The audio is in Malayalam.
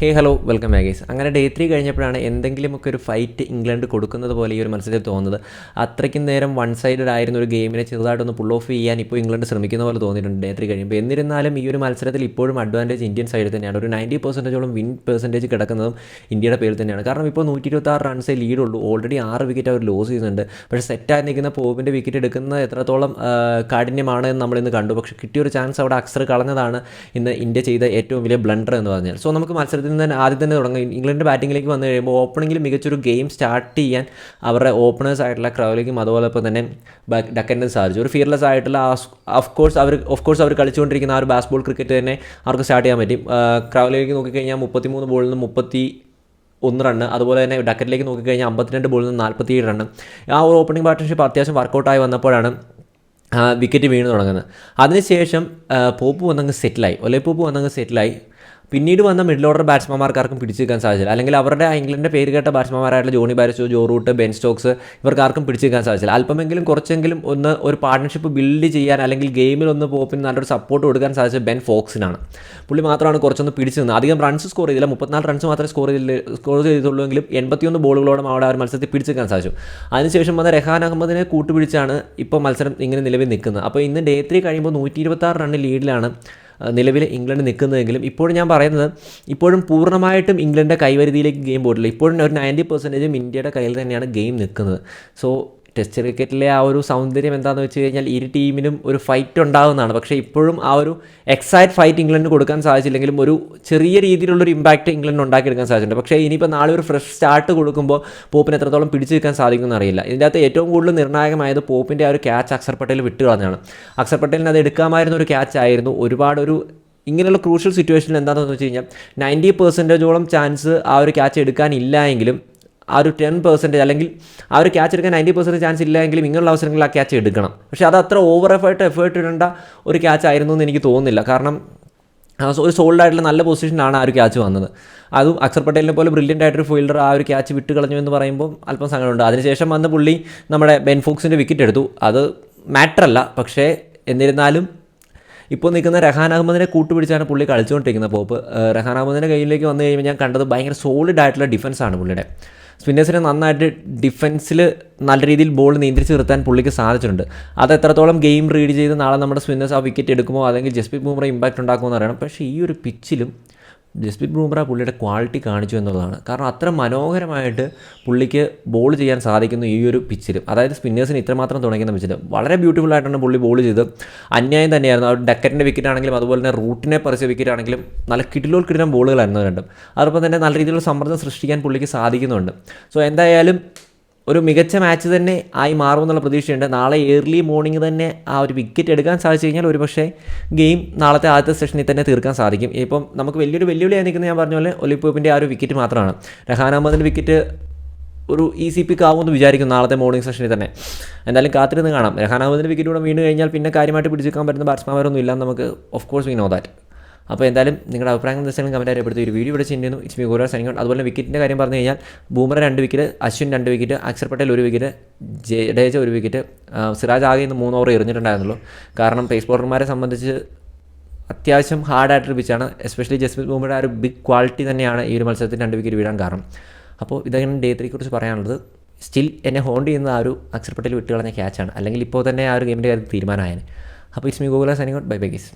ഹേ ഹലോ വെൽക്കം ബാഗേസ് അങ്ങനെ ഡേ ത്രീ കഴിഞ്ഞപ്പോഴാണ് എന്തെങ്കിലുമൊക്കെ ഒരു ഫൈറ്റ് ഇംഗ്ലണ്ട് കൊടുക്കുന്നത് പോലെ ഈ ഒരു മത്സരത്തിൽ തോന്നുന്നത്. അത്രയ്ക്കും നേരം വൺ സൈഡഡ് ആയിരുന്ന ഒരു ഗെയിമിനെ ചെറുതായിട്ടൊന്ന് പുൾ ഓഫ് ചെയ്യാൻ ഇപ്പോൾ ഇംഗ്ലണ്ട് ശ്രമിക്കുന്ന പോലെ തോന്നിയിട്ടുണ്ട് ഡേ ത്രീ കഴിയുമ്പോൾ എന്നിരുന്നാലും ഈ ഒരു മത്സരത്തിൽ ഇപ്പോഴും അഡ്വാന്റേജ് ഇന്ത്യൻ സൈഡിൽ തന്നെയാണ്. ഒരു നയന്റി പെർസെന്റേജോളം വിൻ പെർസെന്റേജ് കിടക്കുന്നതും ഇന്ത്യയുടെ പേരിൽ തന്നെയാണ്. കാരണം ഇപ്പോൾ നൂറ്റി ഇരുപത്താറ് റൺസേ ലീഡുള്ളൂ ഓൾറെഡി ആറ് വിക്കറ്റ് അവർ ലോസ് ചെയ്യുന്നുണ്ട്. പക്ഷേ സെറ്റായി നിൽക്കുന്ന പോവിന്റെ വിക്കറ്റ് എടുക്കുന്നത് എത്രത്തോളം കാഠിന്യമാണ് എന്ന് നമ്മളിന്ന് കണ്ടു. പക്ഷേ കിട്ടിയൊരു ചാൻസ് അവിടെ അക്സർ കളഞ്ഞതാണ് ഇന്ന് ഇന്ത്യ ചെയ്ത ഏറ്റവും വലിയ ബ്ലണ്ടർ എന്ന് പറഞ്ഞാൽ. സോ നമുക്ക് മത്സരത്തിൽ നിന്ന് തന്നെ ആദ്യം തന്നെ തുടങ്ങും. ഇംഗ്ലണ്ട് ബാറ്റിങ്ങിലേക്ക് വന്നു കഴിയുമ്പോൾ ഓപ്പണിങ്ങിൽ മികച്ചൊരു ഗെയിം സ്റ്റാർട്ട് ചെയ്യാൻ അവരുടെ ഓപ്പണേഴ്സ് ആയിട്ടുള്ള ക്രൗലിക്കും അതുപോലെ ഇപ്പോൾ തന്നെ ഡക്കനും സാധിച്ചു. ഒരു ഫിയർലെസ് ആയിട്ടുള്ള ഓഫ് കോഴ്സ് അവർ ഓഫ് കോഴ്സ് അവർ കളിച്ചുകൊണ്ടിരിക്കുന്ന ആ ഒരു ബാസ്ബോൾ ക്രിക്കറ്റ് തന്നെ അവർക്ക് സ്റ്റാർട്ട് ചെയ്യാൻ പറ്റും. ക്രൗലിലേക്ക് നോക്കിക്കഴിഞ്ഞാൽ മുപ്പത്തിമൂന്ന് ബോളിൽ നിന്ന് മുപ്പത്തി ഒന്ന് റണ്ണ് അതുപോലെ തന്നെ ഡക്കറ്റിലേക്ക് നോക്കിക്കഴിഞ്ഞാൽ അമ്പത്തിരണ്ട് ബോളിൽ നിന്ന് നാൽപ്പത്തിയേഴ് റണ്ണ് ആ ഒരു ഓപ്പണിംഗ് പാർട്ട്ണർഷിപ്പ് അത്യാവശ്യം വർക്കൗട്ടായി വന്നപ്പോഴാണ് വിക്കറ്റ് വീണ് തുടങ്ങുന്നത്. അതിനുശേഷം പോപ്പ് വന്നങ്ങ് സെറ്റിലായി ഒലേ പോപ്പ് വന്നങ്ങ് സെറ്റിലായി പിന്നീട് വന്ന മിഡിൽ ഓർഡർ ബാറ്റ്സ്മാർക്കാർക്കും പിടിച്ചു നിൽക്കാൻ സാധിച്ചില്ല. അല്ലെങ്കിൽ അവരുടെ ഇംഗ്ലണ്ടിന്റെ പേര് കേട്ട ബാറ്റ്സ്മാൻമാരായിട്ടുള്ള Jonny Bairstow Joe Root Ben Stokes ഇവർക്കാർക്കും പിടിച്ചു നിൽക്കാൻ സാധിച്ചില്ല. അല്പമെങ്കിലും കുറച്ചെങ്കിലും ഒന്ന് ഒരു പാർട്ട്ണർഷിപ്പ് ബിൽഡ് ചെയ്യാൻ അല്ലെങ്കിൽ ഗെയിമിൽ ഒന്ന് പോപ്പിന് നല്ലൊരു സപ്പോർട്ട് കൊടുക്കാൻ സാധിച്ചത് ബെൻ ഫോക്സിനാണ്. പുള്ളി മാത്രമാണ് കുറച്ചൊന്ന് പിടിച്ചു നിന്നത്. അധികം റൺസ് സ്കോർ ചെയ്തില്ല. മുപ്പത്തിനാല് റൺസ് മാത്രമേ സ്കോർ ചെയ്തില്ല സ്കോർ ചെയ്തിട്ടുള്ളൂ എങ്കിലും എൺപത്തിയൊന്ന് ബോളുകളോടും അവിടെ ആ ഒരു മത്സരത്തിൽ പിടിച്ചു നിൽക്കാൻ സാധിച്ചു. അതിനുശേഷം വന്ന റെഹാൻ അഹമ്മദിനെ കൂട്ടുപിടിച്ചാണ് ഇപ്പോൾ മത്സരം ഇങ്ങനെ നിലവിൽ നിൽക്കുന്നത്. അപ്പോൾ ഇന്ന് ഡേ ത്രീ കഴിയുമ്പോൾ നൂറ്റി ഇരുപത്താറ് റണ്ണ് ലീഡിലാണ് നിലവിൽ ഇംഗ്ലണ്ട് നിൽക്കുന്നതെങ്കിലും ഇപ്പോഴും ഞാൻ പറയുന്നത് ഇപ്പോഴും പൂർണമായിട്ടും ഇംഗ്ലണ്ടിന്റെ കൈവരുതിയിലേക്ക് ഗെയിം പോയിട്ടില്ല. ഇപ്പോഴും ഒരു നയന്റി പെർസെന്റേജും ഇന്ത്യയുടെ കയ്യിൽ തന്നെയാണ് ഗെയിം നിൽക്കുന്നത്. സോ ടെസ്റ്റ് ക്രിക്കറ്റിലെ ആ ഒരു സൗന്ദര്യം എന്താണെന്ന് വെച്ച് കഴിഞ്ഞാൽ ഇരു ടീമിനും ഒരു ഫൈറ്റ് ഉണ്ടാകുന്നതാണ് പക്ഷേ ഇപ്പോഴും ആ ഒരു എക്സൈറ്റ് ഫൈറ്റ് ഇംഗ്ലണ്ടിന് കൊടുക്കാൻ സാധിച്ചില്ലെങ്കിലും ഒരു ചെറിയ രീതിയിലുള്ളൊരു ഇമ്പാക്റ്റ് ഇംഗ്ലണ്ടിന് ഉണ്ടാക്കിയെടുക്കാൻ സാധിച്ചിട്ടുണ്ട്. പക്ഷേ ഇനിയിപ്പോൾ നാളെ ഒരു ഫ്രഷ് സ്റ്റാർട്ട് കൊടുക്കുമ്പോൾ പോപ്പിന് എത്രത്തോളം പിടിച്ചു നിൽക്കാൻ സാധിക്കുമെന്ന് അറിയില്ല. ഇതിന്റെ ഏറ്റവും കൂടുതൽ നിർണായകമായത് പോപ്പിന്റെ ആ ഒരു ക്യാച്ച് അക്സർ പട്ടേൽ വിട്ട് കളഞ്ഞാണ് അക്സർ പട്ടേലിന് അത് എടുക്കാമായിരുന്ന ഒരു ക്യാച്ച് ആയിരുന്നു. ഒരുപാട് ഒരു ഇങ്ങനെയുള്ള ക്രൂഷ്യൽ സിറ്റുവേഷനിൽ എന്താണെന്ന് വെച്ച് കഴിഞ്ഞാൽ നയന്റി പെർസെന്റേജോളം ചാൻസ് ആ ഒരു ക്യാച്ച് എടുക്കാനില്ല എങ്കിലും ആ ഒരു ടെൻ പെർസെന്റേജ് അല്ലെങ്കിൽ ആ ഒരു ക്യാച്ച് എടുക്കാൻ നയന്റി പെർസെന്റേജ് ചാൻസ് ഇല്ലെങ്കിലും ഇങ്ങനെയുള്ള അവസരങ്ങളിൽ ആ ക്യാച്ച് എടുക്കണം. പക്ഷേ അത് അത്ര ഓവർ എഫേർട്ട് എഫേർട്ട് ഇടേണ്ട ഒരു ക്യാച്ച് ആയിരുന്നു എന്ന് എനിക്ക് തോന്നുന്നില്ല. കാരണം ഒരു സോൾഡ് ആയിട്ടുള്ള നല്ല പൊസിഷനാണ് ആ ഒരു ക്യാച്ച് വന്നത്. അതും അക്സർ പട്ടേലിനെ പോലെ ബ്രില്യന്റ് ആയിട്ടൊരു ഫീൽഡർ ആ ഒരു ക്യാച്ച് വിട്ട് കളഞ്ഞു എന്ന് പറയുമ്പോൾ അല്പം സങ്കടമുണ്ട്. അതിനുശേഷം വന്ന പുള്ളി നമ്മുടെ ബെൻഫോക്സിന്റെ വിക്കറ്റ് എടുത്തു. അത് മാറ്ററല്ല പക്ഷേ എന്നിരുന്നാലും ഇപ്പോൾ നിൽക്കുന്ന റഹാൻ അഹമ്മദിനെ കൂട്ടുപിടിച്ചാണ് പുള്ളി കളിച്ചുകൊണ്ടിരിക്കുന്നത്. പോപ്പ് റഹാൻ അഹമ്മദിന്റെ കയ്യിലേക്ക് വന്നു കഴിയുമ്പോൾ ഞാൻ കണ്ടത് ഭയങ്കര സോളിഡ് ആയിട്ടുള്ള ഡിഫൻസാണ് പുള്ളിയുടെ. സ്പിന്നേഴ്സിനെ നന്നായിട്ട് ഡിഫൻസിൽ നല്ല രീതിയിൽ ബോൾ നിയന്ത്രിച്ച് നിർത്താൻ പുള്ളിക്ക് സാധിച്ചിട്ടുണ്ട്. അത് എത്രത്തോളം ഗെയിം റീഡ് ചെയ്ത് നാളെ നമ്മുടെ സ്പിന്നേഴ്സ് ആ വിക്കറ്റ് എടുക്കുമോ അല്ലെങ്കിൽ ജസ്പ്രീത് ബുംറ ഇമ്പാക്റ്റ് ഉണ്ടാക്കുമോ എന്നറിയണം പക്ഷേ ഈ ഒരു പിച്ചിലും ജസ്പ്രീത് ബുംറ പുള്ളിയുടെ ക്വാളിറ്റി കാണിച്ചു എന്നുള്ളതാണ്. കാരണം അത്ര മനോഹരമായിട്ട് പുള്ളിക്ക് ബോൾ ചെയ്യാൻ സാധിക്കുന്നു ഈ ഒരു പിച്ചിലും അതായത് സ്പിന്നേഴ്സിന് ഇത്രമാത്രം തുടങ്ങുന്ന പിച്ചിൽ വളരെ ബ്യൂട്ടിഫുൾ ആയിട്ടാണ് പുള്ളി ബോൾ ചെയ്ത് അന്യായം തന്നെയായിരുന്നു. അവർ ഡക്കറ്റിന്റെ വിക്കറ്റ് ആണെങ്കിലും അതുപോലെ തന്നെ റൂട്ടിനെ പറിച്ച വിക്കറ്റ് ആണെങ്കിലും നല്ല കിടിലോൾ കിടിലം ബോളുകളായിരുന്നു രണ്ടും. അതോടൊപ്പം തന്നെ നല്ല രീതിയിലുള്ള സമ്മർദ്ദം സൃഷ്ടിക്കാൻ പുള്ളിക്ക് സാധിക്കുന്നുണ്ട്. സോ എന്തായാലും ഒരു മികച്ച മാച്ച് തന്നെ ആയി മാറുമെന്നുള്ള പ്രതീക്ഷയുണ്ട്. നാളെ ഏർലി മോർണിംഗ് തന്നെ ആ ഒരു വിക്കറ്റ് എടുക്കാൻ സാധിച്ചു കഴിഞ്ഞാൽ ഒരുപക്ഷെ ഗെയിം നാളത്തെ ആദ്യത്തെ സെഷനിൽ തന്നെ തീർക്കാൻ സാധിക്കും. ഇപ്പം നമുക്ക് വലിയൊരു വെല്ലുവിളിയായി നിൽക്കുന്ന ഞാൻ പറഞ്ഞ പോലെ ഒലിപ്പോപ്പിന്റെ ആ ഒരു വിക്കറ്റ് മാത്രമാണ്. റഹാൻ അഹമ്മദിന്റെ വിക്കറ്റ് ഒരു ഇ സി പിക്ക് ആവുമെന്ന് വിചാരിക്കും നാളത്തെ മോർണിംഗ് സെഷനിൽ തന്നെ. എന്തായാലും കാത്തിരുന്ന് കാണാം. രഹാൻ അഹമ്മദിന്റെ വിക്കറ്റ് കൂടെ വീണ് കഴിഞ്ഞാൽ പിന്നെ കാര്യമായിട്ട് പിടിച്ചെടുക്കാൻ പറ്റുന്ന ബാറ്റ്സ്മാൻമാരൊന്നും ഇല്ല നമുക്ക് of course we know that അപ്പോൾ എന്തായാലും നിങ്ങളുടെ അഭിപ്രായങ്ങൾ എന്തായാലും കമന്റ് അറിയപ്പെടുത്തി ഒരു വീഡിയോ ഇവിടെ ചെയ്യുന്നു. ഇറ്റ്സ് മീ ഗോരാ സൈനിങ് അതുപോലെ വിക്കറ്റിന്റെ കാര്യം പറഞ്ഞു കഴിഞ്ഞാൽ ബൂമർ രണ്ട് വിക്കറ്റ് അശ്വിൻ രണ്ട് വിക്കറ്റ് അക്ഷർ പട്ടേൽ ഒരു വിക്കറ്റ് ജഡേജ ഒരു വിക്കറ്റ് സിറാജ് ആകെ ഇന്ന് മൂന്ന് ഓവർ എറിഞ്ഞിട്ടുണ്ടായിരുന്നുള്ളൂ. കാരണം പേസ് ബോളർമാരെ സംബന്ധിച്ച് അത്യാവശ്യം ഹാർഡായിട്ടൊരു പിച്ചാണ് എസ്പെഷ്യലി ജസ്മിത് ബൂമയുടെ ആ ഒരു ബിഗ് ക്വാളിറ്റി തന്നെയാണ് ഈ ഒരു മത്സരത്തിൽ രണ്ട് വിക്കറ്റ് വീഴാൻ കാരണം. അപ്പോൾ ഇതാണ് ഡേ ത്രീ കുറിച്ച് പറയാനുള്ളത് സ്റ്റിൽ എന്നെ ഹോൾഡ് ചെയ്യുന്ന ആ ഒരു അക്ഷർ പട്ടേൽ വിട്ടുകളഞ്ഞ ക്യാച്ചാണ് അല്ലെങ്കിൽ ഇപ്പോൾ തന്നെ ആ ഒരു ഗെയിമിന്റെ കാര്യത്തിൽ തീരുമാനമായത് അപ്പോൾ it's me Gokula signing out bye bye guys